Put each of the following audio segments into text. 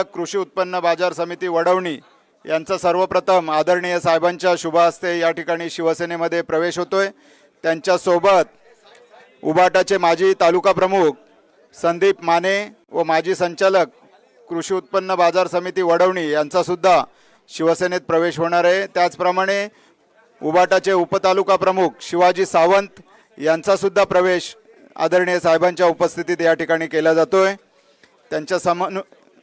कृषी उत्पन्न बाजार समिती वडवणी यांचा सर्वप्रथम आदरणीय साहेबांच्या शुभ हस्ते या ठिकाणी शिवसेनेमध्ये प्रवेश होतोय. त्यांच्यासोबत उबाटाचे माजी तालुका प्रमुख संदीप माने व माजी संचालक कृषी उत्पन्न बाजार समिती वडवणी यांचा सुद्धा शिवसेनेत प्रवेश होणार आहे. त्याचप्रमाणे उबाटाचे उपतालुका प्रमुख शिवाजी सावंत यांचा सुद्धा प्रवेश आदरणीय साहेबांच्या उपस्थितीत या ठिकाणी केला जातोय. त्यांच्या समन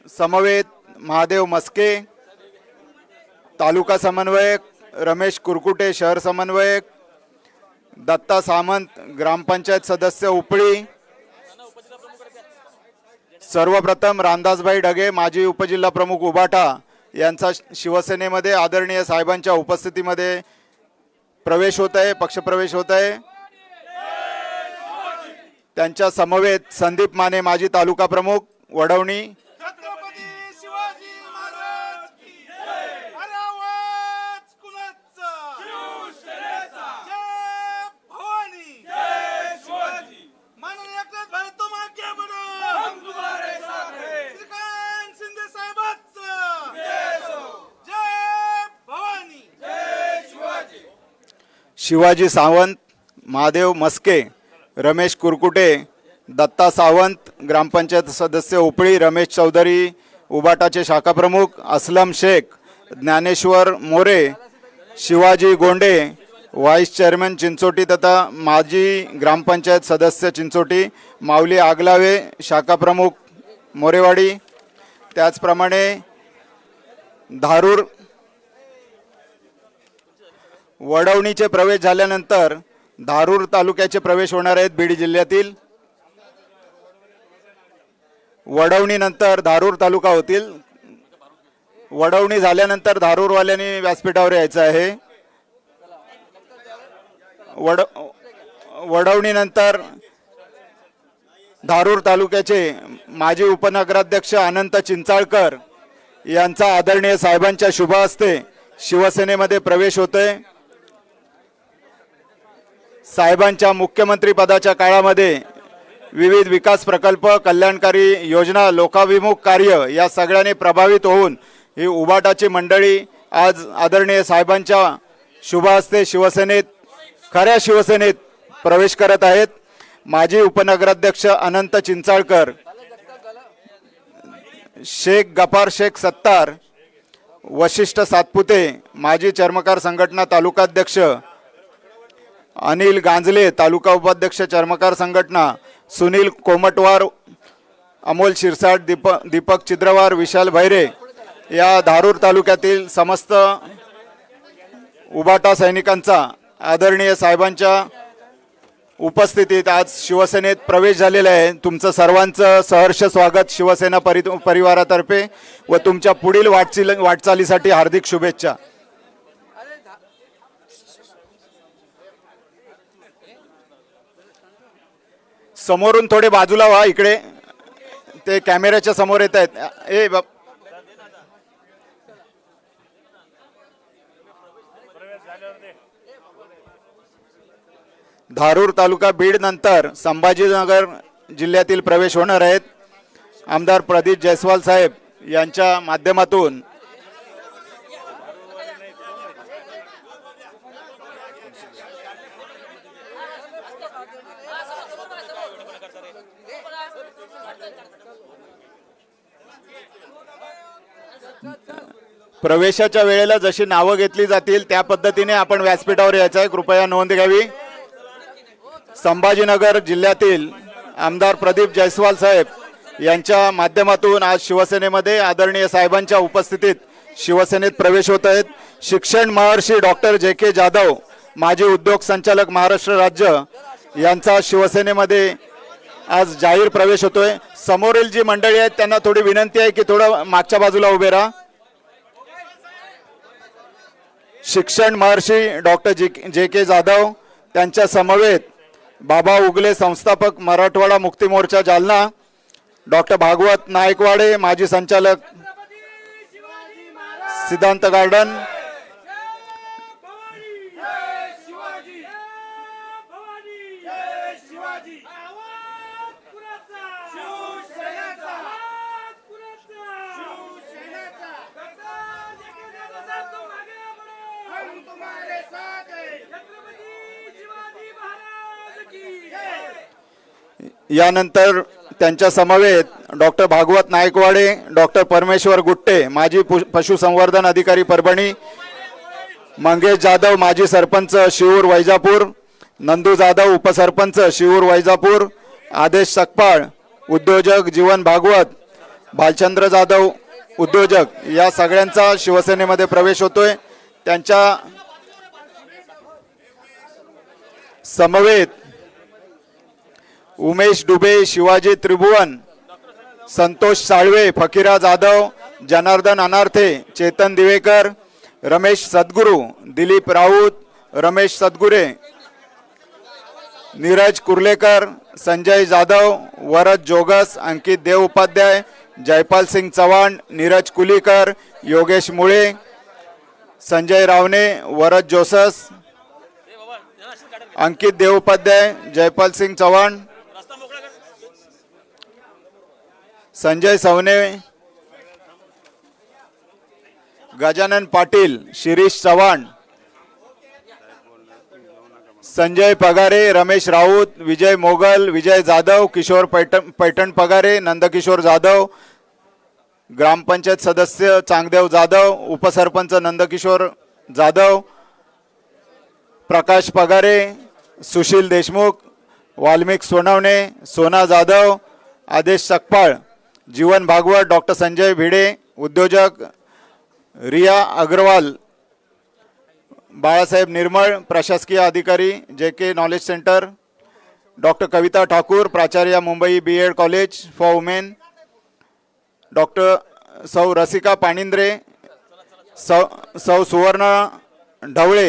समवेत महादेव मस्के तालुका समन्वयक रमेश कुरकुटे शहर समन्वयक दत्ता सामंत ग्रामपंचायत सदस्य उपळी सर्वप्रथम रामदासभाई ढगे माजी उपजिल्हा प्रमुख उबाटा यांचा शिवसेनेमध्ये आदरणीय साहेबांच्या उपस्थितीमध्ये प्रवेश होत आहे पक्षप्रवेश होत आहे. त्यांच्या समवेत संदीप माने माजी तालुका प्रमुख वडवणी छत्रपती शिवाजी महाराज की जय अरे आवाज कुणाचा शिवसेनेचा जय भवानी जय शिवाजी माननीय एकनाथ भाई तुम आगे बढ़ो हम तुम्हारे साथ हैं श्रीकांत शिंदे साहेबांचा जय भवानी जय शिवाजी शिवाजी सावंत महादेव मस्के रमेश कुरकुटे दत्ता सावंत ग्रामपंचायत सदस्य उपळी रमेश चौधरी उबाटाचे शाखाप्रमुख असलम शेख ज्ञानेश्वर मोरे शिवाजी गोंडे व्हाईस चेअरमन चिंचोटी तथा माजी ग्रामपंचायत सदस्य चिंचोटी माऊली आगलावे शाखा प्रमुख मोरेवाडी. त्याचप्रमाणे धारूर वडवणीचे प्रवेश झाल्यानंतर धारूर तालुक्याचे प्रवेश होणार आहेत बीड जिल्ह्यातील. वडवणीनंतर धारूर तालुका होतील. वडवणी झाल्यानंतर धारूरवाल्यांनी व्यासपीठावर यायचं आहे. वड वडवणीनंतर धारूर तालुक्याचे माजी उपनगराध्यक्ष अनंत चिंचाळकर यांचा आदरणीय साहेबांच्या शुभ हस्ते शिवसेनेमध्ये प्रवेश होतोय. साहेबांच्या मुख्यमंत्री पदाच्या काळामध्ये विविध विकास प्रकल्प कल्याणकारी योजना लोकाभिमुख कार्य या सगळ्याने प्रभावित होऊन ही उबाटाची मंडळी आज आदरणीय साहेबांच्या शुभ हस्ते शिवसेनेत खऱ्या शिवसेनेत प्रवेश करत आहेत. माजी उपनगराध्यक्ष अनंत चिंचाळकर शेख गफार शेख सत्तार वशिष्ठ सातपुते माजी चर्मकार संघटना तालुकाध्यक्ष अनिल गांजले तालुका उपाध्यक्ष चर्मकार संघटना सुनील कोमटवार अमोल शिरसाट दीप दीपक चिद्रवार विशाल भैरे या धारूर तालुक्यातील समस्त उबाटा सैनिकांचा आदरणीय साहेबांच्या उपस्थितीत आज शिवसेनेत प्रवेश झालेला आहे. तुमचं सर्वांचं सहर्ष स्वागत शिवसेना परि परिवारातर्फे व तुमच्या पुढील वाटचाल वाटचालीसाठी हार्दिक शुभेच्छा. समोरून थोडे बाजूला व्हा इकडे. ते कॅमेऱ्याच्या समोर येत आहेत. ए बाप. धारूर तालुका बीड नंतर संभाजीनगर जिल्ह्यातील प्रवेश होणार आहेत. आमदार प्रदीप जयस्वाल साहेब यांच्या माध्यमातून प्रवेशाच्या वेळेला जशी नावं घेतली जातील त्या पद्धतीने आपण व्यासपीठावर यायचं आहे कृपया नोंद घ्यावी. संभाजीनगर जिल्ह्यातील आमदार प्रदीप जयस्वाल साहेब यांच्या माध्यमातून आज शिवसेनेमध्ये आदरणीय साहेबांच्या उपस्थितीत शिवसेनेत प्रवेश होत आहेत. शिक्षण महर्षी डॉक्टर जे के जाधव माजी उद्योग संचालक महाराष्ट्र राज्य यांचा शिवसेनेमध्ये आज जाहीर प्रवेश होतोय. समोरील जी मंडळी आहेत त्यांना थोडी विनंती आहे की थोडं मागच्या बाजूला उभे राहा. शिक्षण महर्षी डॉक्टर जे जे के जाधव त्यांच्या समवेत बाबा उगले संस्थापक मराठवाडा मुक्ती मोर्चा जालना डॉक्टर भागवत नायकवाडे माजी संचालक सिद्धांत गार्डन शिवाजी. यानंतर त्यांच्या समवेत डॉक्टर भागवत नायकवाडे डॉक्टर परमेश्वर गुट्टे माजी पु- पशुसंवर्धन अधिकारी परभणी मंगेश जाधव माजी सरपंच शिवूर वैजापूर नंदू जाधव उपसरपंच शिवूर वैजापूर आदेश सकपाळ उद्योजक जीवन भागवत भालचंद्र जाधव उद्योजक या सगळ्यांचा शिवसेनेमध्ये प्रवेश होतोय. त्यांच्या समवेत उमेश डुबे शिवाजी त्रिभुवन संतोष साळवे फकीरा जाधव जनार्दन अनार्थे चेतन दिवेकर रमेश सद्गुरू दिलीप राऊत रमेश सद्गुरे नीरज कुर्लेकर संजय जाधव वरद जोगस अंकित देव उपाध्याय जयपाल सिंग चव्हाण नीरज कुलीकर योगेश मुळे संजय रावणे वरद जोसस अंकित देव उपाध्याय जयपाल सिंग चव्हाण संजय सवने गजानन पाटील शिरीष चव्हाण संजय पगारे रमेश राऊत विजय मोगल विजय जाधव किशोर पैठण पैठण पगारे नंदकिशोर जाधव ग्रामपंचायत सदस्य चांगदेव जाधव उपसरपंच नंदकिशोर जाधव प्रकाश पगारे सुशील देशमुख वाल्मिक सोनवणे सोना जाधव आदेश सकपाळ जीवन भागवत डॉक्टर संजय भिडे उद्योजक रिया अग्रवाल बाळासाहेब निर्मळ प्रशासकीय अधिकारी J K knowledge centre doctor Kavita Thakur प्राचार्य Mumbai B Ed college for women doctor Sau Rasika Panindre Sau Sau Suvarna Dhawale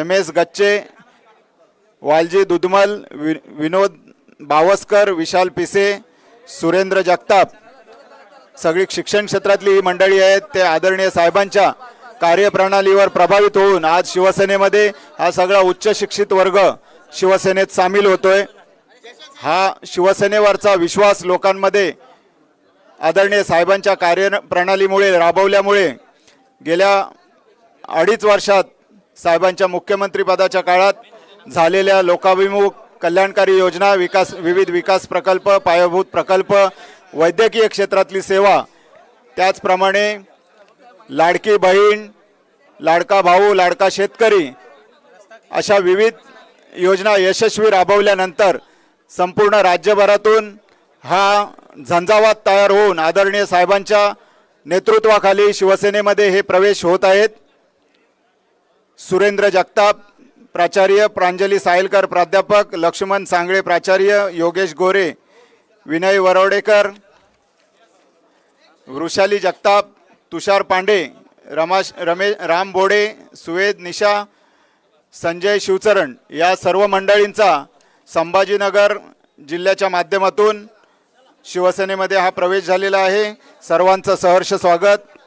M S Gacche Walji Dudhmal वि विनोद बावस्कर विशाल पिसे सुरेंद्र जगताप. सगळी शिक्षण क्षेत्रातली ही मंडळी आहेत ते आदरणीय साहेबांच्या कार्यप्रणालीवर प्रभावित होऊन आज शिवसेनेमध्ये हा सगळा उच्च शिक्षित वर्ग शिवसेनेत सामील होतोय. हा शिवसेनेवरचा विश्वास लोकांमध्ये आदरणीय साहेबांच्या कार्यप्रणालीमुळे राबवल्यामुळे गेल्या अडीच वर्षात साहेबांच्या मुख्यमंत्रीपदाच्या काळात झालेल्या लोकाभिमुख कल्याणकारी योजना विकास विविध विकास प्रकल्प पायाभूत प्रकल्प वैद्यकीय क्षेत्रातली सेवा. त्याचप्रमाणे लाडकी बहीण लाडका भाऊ लाडका शेतकरी अशा विविध योजना यशस्वी राबवल्यानंतर संपूर्ण राज्यभरातून हा झंझावात तयार होऊन आदरणीय साहेबांच्या नेतृत्वाखाली शिवसेनेमध्ये हे प्रवेश होत आहेत. सुरेंद्र जगताप प्राचार्य प्रांजली सायलकर प्राध्यापक लक्ष्मण सांगळे प्राचार्य योगेश गोरे विनय वरवडेकर वृषाली जगताप तुषार पांडे रमाश रमे राम बोडे सुवेद निशा संजय शिवचरण या सर्व मंडळींचा संभाजीनगर जिल्ह्याच्या माध्यमातून शिवसेनेमध्ये हा प्रवेश झालेला आहे. सर्वांचं सहर्ष स्वागत.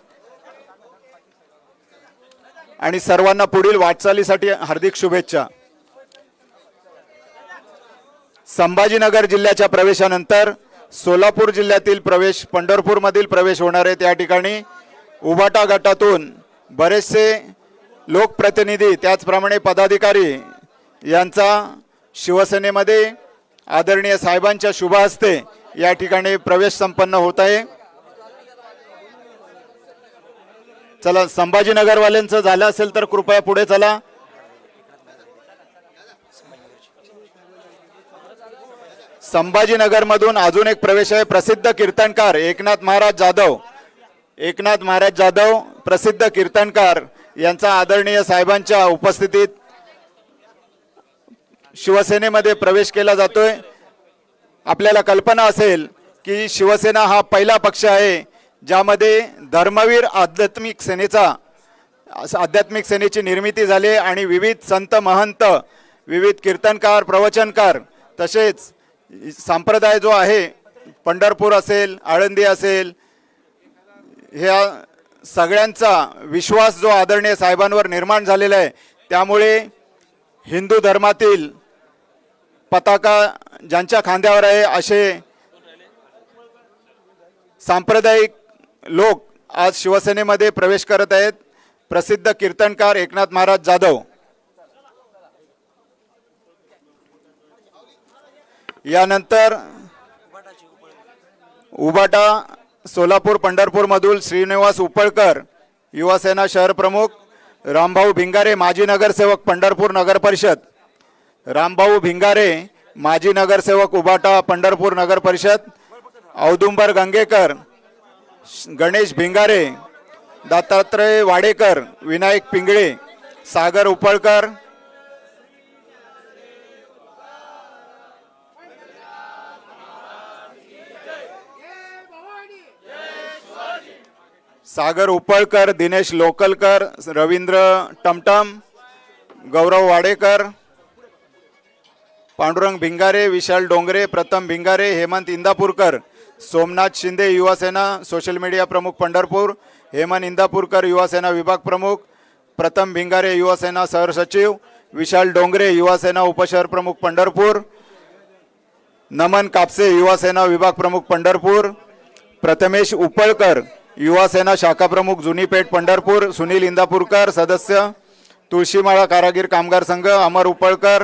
आणि सर्वांना पुढील वाटचालीसाठी हार्दिक शुभेच्छा. संभाजीनगर जिल्ह्याच्या प्रवेशानंतर सोलापूर जिल्ह्यातील प्रवेश पंढरपूरमधील प्रवेश होणार आहे त्या ठिकाणी. उभाटा गटातून बरेचसे लोकप्रतिनिधी त्याचप्रमाणे पदाधिकारी यांचा शिवसेनेमध्ये आदरणीय साहेबांच्या शुभ हस्ते या ठिकाणी प्रवेश संपन्न होत आहे. चला संभाजीनगरवाल्यांचं झालं असेल तर कृपया पुढे चला. संभाजीनगरमधून अजून एक प्रवेश आहे. प्रसिद्ध कीर्तनकार एकनाथ महाराज जाधव. एकनाथ महाराज जाधव प्रसिद्ध कीर्तनकार यांचा आदरणीय साहेबांच्या उपस्थितीत शिवसेनेमध्ये प्रवेश केला जातोय. आपल्याला कल्पना असेल की शिवसेना हा पहिला पक्ष आहे. ज्यामध्ये धर्मवीर आध्यात्मिक सेनेचा आध्यात्मिक सेनेची निर्मिती झाली आणि विविध संत महंत विविध कीर्तनकार प्रवचनकार तसेच संप्रदाय जो आहे पंढरपूर असेल आळंदी असेल ह्या सगळ्यांचा विश्वास जो आदरणीय साहेबांवर निर्माण झालेला आहे त्यामुळे हिंदू धर्मातील पताका ज्यांच्या खांद्यावर आहे असे सांप्रदायिक लोक आज शिवसेनेमध्ये प्रवेश करत आहेत. प्रसिद्ध कीर्तनकार एकनाथ महाराज जाधव. यानंतर उबाटा सोलापूर पंढरपूरमधून श्रीनिवास उपळकर युवासेना शहर प्रमुख. रामभाऊ भिंगारे माजी नगरसेवक पंढरपूर नगर परिषद. रामभाऊ भिंगारे माजी नगरसेवक उबाटा पंढरपूर नगर परिषद. औदुंबर गंगेकर गणेश भिंगारे दत्तात्रय वाडेकर विनायक पिंगळे सागर उपळकर सागर उपळकर दिनेश लोकलकर रवींद्र टमटम गौरव वाडेकर पांडुरंग भिंगारे विशाल डोंगरे प्रथम भिंगारे हेमंत इंदापूरकर. सोमनाथ शिंदे युवासेना सोशल मीडिया प्रमुख पंढरपूर हेमंत इंदापूरकर युवासेना विभाग प्रमुख प्रथम भिंगारे युवासेना सहसचिव विशाल डोंगरे युवासेना उपशहर प्रमुख पंढरपूर नमन कापसे युवासेना विभाग प्रमुख पंढरपूर प्रथमेश उपळकर युवासेना शाखा प्रमुख जुनीपेठ पंढरपूर सुनील इंदापूरकर सदस्य तुळशीमाळा कारागीर कामगार संघ अमर उपळकर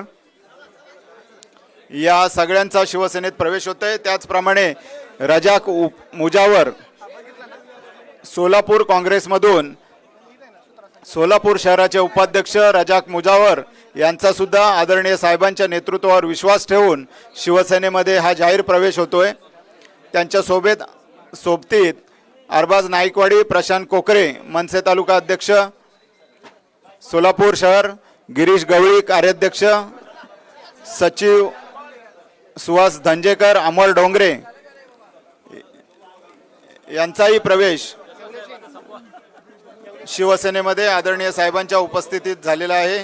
या सगळ्यांचा शिवसेनेत प्रवेश होतोय. त्याचप्रमाणे रजाक उप- मुजावर सोलापूर काँग्रेसमधून सोलापूर शहराचे उपाध्यक्ष रजाक मुजावर यांचा सुद्धा आदरणीय साहेबांच्या नेतृत्वावर विश्वास ठेवून शिवसेनेमध्ये हा जाहीर प्रवेश होतोय. त्यांच्यासोबत सोबतीत अरबाज नाईकवाडी प्रशांत कोकरे मनसे तालुका अध्यक्ष सोलापूर शहर गिरीश गवळी कार्याध्यक्ष सचिव सुहास धंजेकर अमोल डोंगरे यांचाही प्रवेश शिवसेनेमध्ये आदरणीय साहेबांच्या उपस्थितीत झालेला आहे.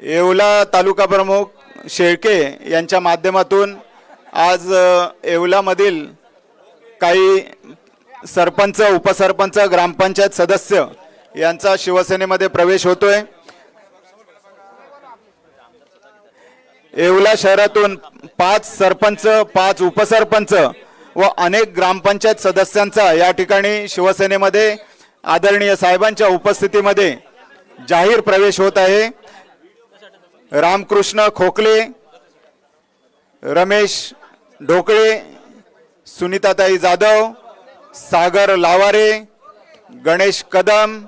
येवला तालुका प्रमुख शेळके यांच्या माध्यमातून आज येवलामधील काही सरपंच उपसरपंच ग्रामपंचायत सदस्य यांचा शिवसेनेमध्ये प्रवेश होतोय. येवला शहरातून पाच सरपंच पाच उपसरपंच व अनेक ग्रामपंचायत सदस्यांचा या ठिकाणी शिवसेनेमध्ये आदरणीय साहेबांच्या उपस्थितीमध्ये जाहीर प्रवेश होत आहे. रामकृष्ण खोकले रमेश ढोकळे सुनीताताई जाधव सागर लावारे गणेश कदम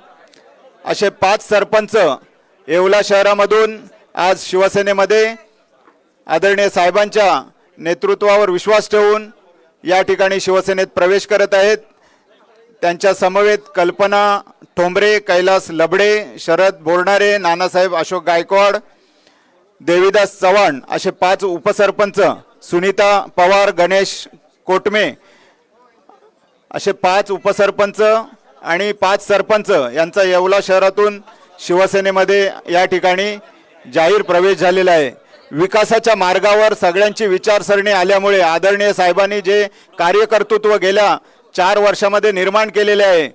असे पाच सरपंच येवला शहरामधून आज शिवसेनेमध्ये आदरणीय साहेबांच्या नेतृत्वावर विश्वास ठेवून या ठिकाणी शिवसेनेत प्रवेश करत आहेत. त्यांच्या समवेत कल्पना ठोंबरे कैलास लबडे शरद बोरणारे नानासाहेब अशोक गायकवाड देवीदास चव्हाण असे पाच उपसरपंच सुनीता पवार गणेश कोटमे. असे पाच उपसरपंच आणि पाच सरपंच यांचा येवला शहरातून शिवसेनेमध्ये या ठिकाणी जाहीर प्रवेश झालेला आहे. विकासाच्या मार्गावर सगळ्यांची विचारसरणी आल्यामुळे आदरणीय साहेबांनी जे कार्यकर्तृत्व गेल्या चार वर्षामध्ये निर्माण केलेले आहे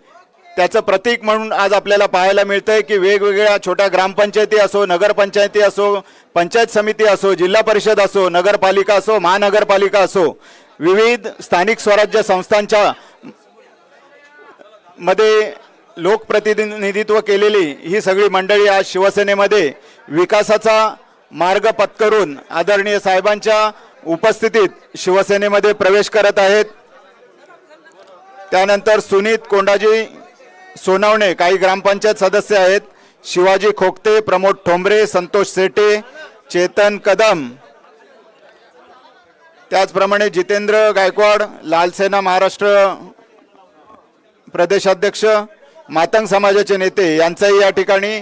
त्याचं प्रतीक म्हणून आज आपल्याला पाहायला मिळतंय की वेगवेगळ्या छोट्या ग्रामपंचायती असो नगरपंचायती असो पंचायत समिती असो जिल्हा परिषद असो नगरपालिका असो महानगरपालिका असो विविध स्थानिक स्वराज्य संस्थांच्या मध्ये लोकप्रतिनिधित्व केलेली ही सगळी मंडळी आज शिवसेनेमध्ये विकासाचा मार्ग पत्करून आदरणीय साहेबांच्या उपस्थितीत शिवसेनेमध्ये प्रवेश करत आहेत. त्यानंतर सुनीत कोंडाजी सोनावणे काही ग्रामपंचायत सदस्य आहेत. शिवाजी खोकते प्रमोद ठोंबरे संतोष सेटे चेतन कदम त्याचप्रमाणे जितेंद्र गायकवाड लालसेना महाराष्ट्र प्रदेशाध्यक्ष मातंग समाजाचे नेते यांचाही या ठिकाणी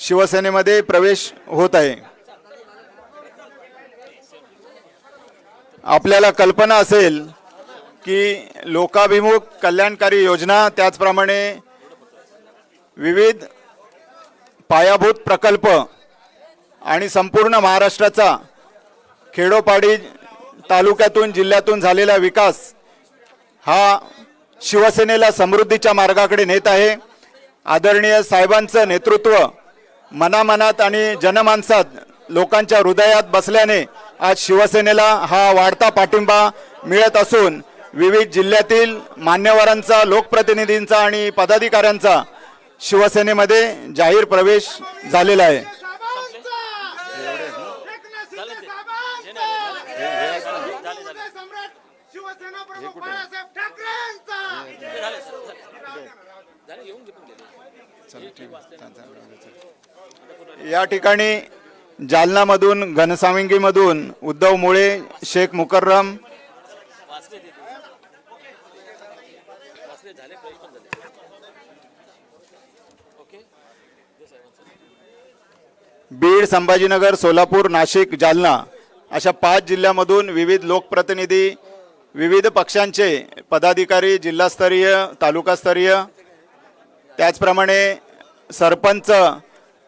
शिवसेनेमध्ये प्रवेश होत आहे. आपल्याला कल्पना असेल की लोकाभिमुख कल्याणकारी योजना त्याचप्रमाणे विविध पायाभूत प्रकल्प आणि संपूर्ण महाराष्ट्राचा खेडोपाडी तालुक्यातून जिल्ह्यातून झालेला विकास हा शिवसेनेला समृद्धीच्या मार्गाकडे नेत आहे. आदरणीय साहेबांचं नेतृत्व मनामनात आणि जनमानसात लोकांच्या हृदयात बसल्याने आज शिवसेनेला हा वाढता पाठिंबा मिळत असून विविध जिल्ह्यातील मान्यवरांचा लोकप्रतिनिधींचा आणि पदाधिकाऱ्यांचा शिवसेनेमध्ये जाहीर प्रवेश झालेला आहे शिवसेना प्रमुख बाळासाहेब ठाकरेंचा झाले येऊन घेऊन गेले या ठिकाणी जालनामधून घनसावंगीमधून उद्धव मुळे शेख मुकर्रम. बीड संभाजीनगर सोलापूर नाशिक जालना अशा पाच जिल्ह्यामधून विविध लोकप्रतिनिधी विविध पक्षांचे पदाधिकारी जिल्हास्तरीय तालुकास्तरीय त्याचप्रमाणे सरपंच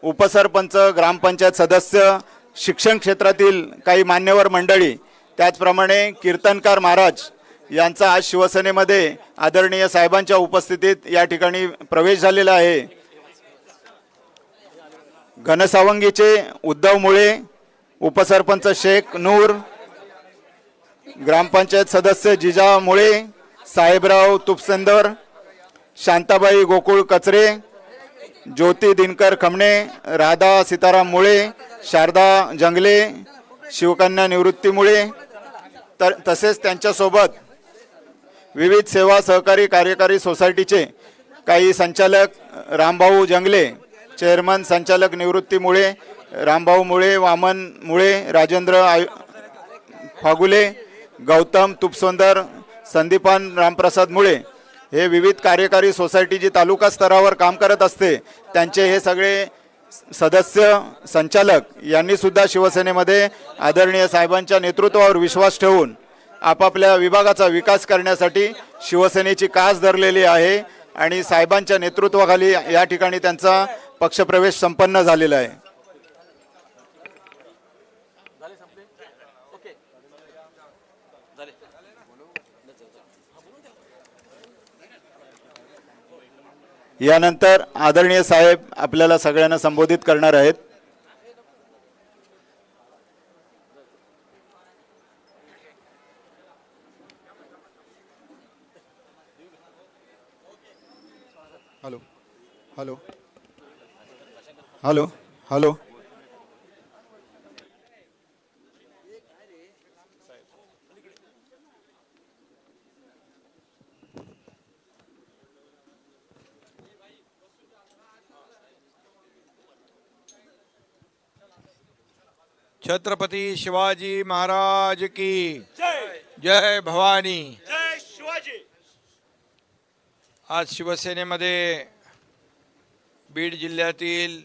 उपसरपंच ग्रामपंचायत सदस्य शिक्षण क्षेत्रातील काही मान्यवर मंडळी त्याचप्रमाणे कीर्तनकार महाराज यांचा आज शिवसेनेमध्ये आदरणीय साहेबांच्या उपस्थितीत या ठिकाणी प्रवेश झालेला आहे. घनसावंगीचे उद्धव मुळे उपसरपंच शेख नूर ग्रामपंचायत सदस्य जिजा मुळे साहेबराव तुपसेंदर शांताबाई गोकुळ कचरे ज्योती दिनकर खमणे राधा सीताराम मुळे शारदा जंगले शिवकन्या निवृत्ती मुळे तर तसेच त्यांच्यासोबत विविध सेवा सहकारी कार्यकारी सोसायटीचे काही संचालक रामभाऊ जंगले चेअरमन संचालक निवृत्ती मुळे रामभाऊ मुळे वामन मुळे राजेंद्र आय फागुले गौतम तुपसुंदर संदीपान रामप्रसाद मुळे हे विविध कार्यकारी सोसायटी जी तालुका स्तरावर काम करत असते त्यांचे हे सगळे सदस्य संचालक यांनी सुद्धा शिवसेनेमध्ये आदरणीय साहेबांच्या नेतृत्वावर विश्वास ठेवून आपापल्या विभागाचा विकास करण्यासाठी शिवसेनेची कास धरलेली आहे आणि साहेबांच्या नेतृत्वाखाली या ठिकाणी त्यांचा पक्षप्रवेश संपन्न झालेला आहे झाले संपले ओके झाले यानंतर आदरणीय साहेब आपल्याला सगळ्यांना संबोधित करणार आहेत. Hello hello hello hello Chhatrapati Shivaji Maharaj की जय। भवानी। जय शिवाजी। आज शिवसेनेमध्ये बीड जिल्ह्यातील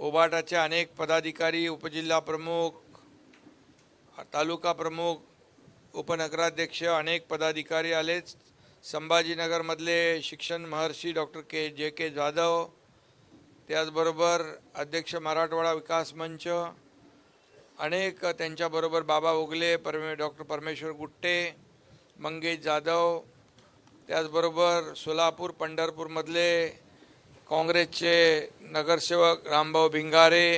ओबाटाचे अनेक पदाधिकारी उपजिल्हा प्रमुख तालुका प्रमुख उपनगराध्यक्ष अनेक पदाधिकारी आलेच संभाजीनगरमधले शिक्षण महर्षी डॉक्टर के जे के जाधव त्याचबरोबर अध्यक्ष मराठवाडा विकास मंच अनेक त्यांच्याबरोबर बाबा उगले परमे डॉक्टर परमेश्वर गुट्टे मंगेश जाधव त्याचबरोबर सोलापूर पंढरपूरमधले काँग्रेसचे नगरसेवक रामभाऊ भिंगारे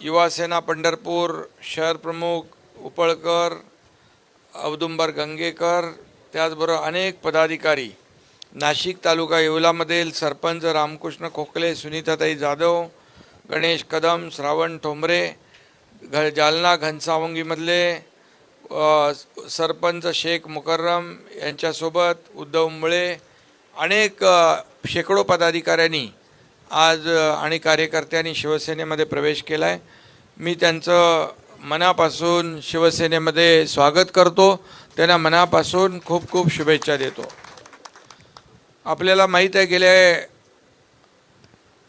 युवासेना पंढरपूर शहर प्रमुख उपळकर औदुंबर गंगेकर त्याचबरोबर अनेक पदाधिकारी नाशिक तालुका येवलामधील सरपंच रामकृष्ण खोकले सुनीताताई जाधव गणेश कदम श्रावण ठोंबरे घ जालना घनसावंगीमधले सरपंच शेख मुकर्रम यांच्यासोबत उद्धव मुळे अनेक शेकडो पदाधिकाऱ्यांनी आज आणि कार्यकर्त्यांनी शिवसेनेमध्ये प्रवेश केला आहे मी त्यांचं मनापासून शिवसेनेमध्ये स्वागत करतो. त्यांना मनापासून खूप खूप शुभेच्छा देतो. आपल्याला माहीत आहे गेल्या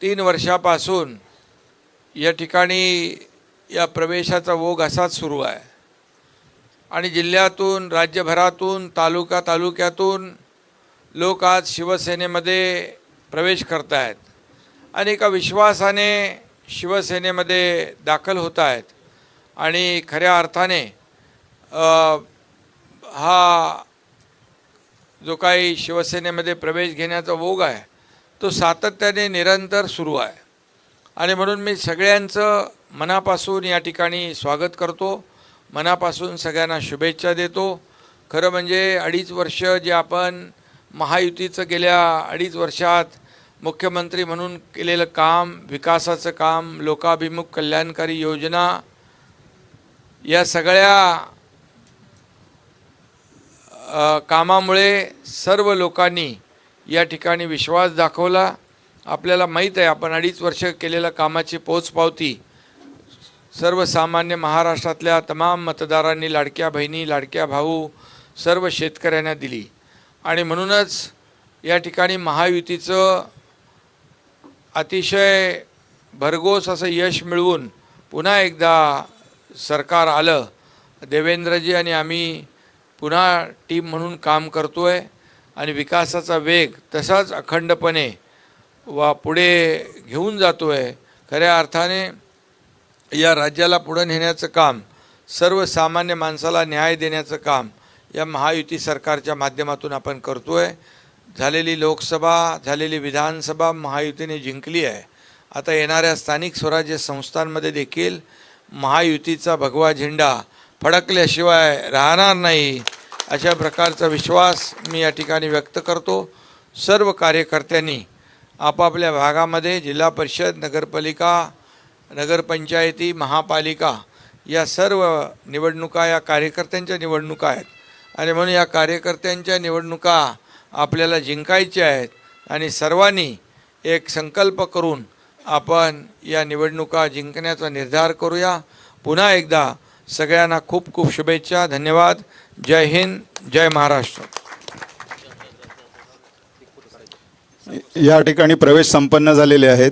तीन वर्षापासून या ठिकाणी या प्रवेशाचा ओघ असाच सुरू आहे. आणि जिल्ह्यातून राज्यभरातून तालुका तालुक्यातून लोक आज शिवसेनेमध्ये प्रवेश करत आहेत आणि एका विश्वासाने शिवसेनेमध्ये दाखल होत आहेत आणि खऱ्या अर्थाने हा जो काही शिवसेनेमध्ये प्रवेश घेण्याचा ओघ आहे तो सातत्याने निरंतर सुरू आहे. आणि म्हणून मी सगळ्यांचं मनापासून या ठिकाणी स्वागत करतो. मनापासून सगळ्यांना शुभेच्छा देतो. खरं म्हणजे अडीच वर्ष जे आपण महायुतीचं गेल्या अडीच वर्षात मुख्यमंत्री म्हणून केलेलं काम विकासाचं काम लोकाभिमुख कल्याणकारी योजना या सगळ्या कामामुळे सर्व लोकांनी या ठिकाणी विश्वास दाखवला. आपल्याला माहीत आहे आपण अडीच वर्ष केलेल्या कामाची पोचपावती सर्वसामान्य महाराष्ट्रातल्या तमाम मतदारांनी लाडक्या बहिणी लाडक्या भाऊ सर्व शेतकऱ्यांना दिली. आणि म्हणूनच या ठिकाणी महायुतीचं अतिशय भरघोस असं यश मिळवून पुन्हा एकदा सरकार आलं. देवेंद्रजी आणि आम्ही पुन्हा टीम म्हणून काम करतो आहे आणि विकासाचा वेग तसाच अखंडपणे वा पुढे घेऊन जातो आहे खऱ्या अर्थाने या राज्याला पुढं नेण्याचं काम सर्वसामान्य माणसाला न्याय देण्याचं काम या महायुती सरकारच्या माध्यमातून आपण करतो आहे झालेली लोकसभा झालेली विधानसभा महायुतीने जिंकली आहे. आता येणाऱ्या स्थानिक स्वराज्य संस्थांमध्ये देखील महायुतीचा भगवा झेंडा फडकल्याशिवाय राहणार नाही अशा प्रकारचा विश्वास मी या ठिकाणी व्यक्त करतो. सर्व कार्यकर्त्यांनी आपापल्या भागामध्ये जिल्हा परिषद नगरपालिका नगरपंचायती महापालिका या सर्व निवडणुका या कार्यकर्त्यांच्या निवडणुका आहेत. आणि म्हणून या कार्यकर्त्यांच्या निवडणुका आपल्याला जिंकायच्या आहेत आणि सर्वांनी एक संकल्प करून आपण या निवडणुका जिंकण्याचा निर्धार करूया. पुन्हा एकदा सगळ्यांना खूप खूप शुभेच्छा धन्यवाद. जय हिंद जय महाराष्ट्र. या ठिकाणी प्रवेश संपन्न झालेले आहेत.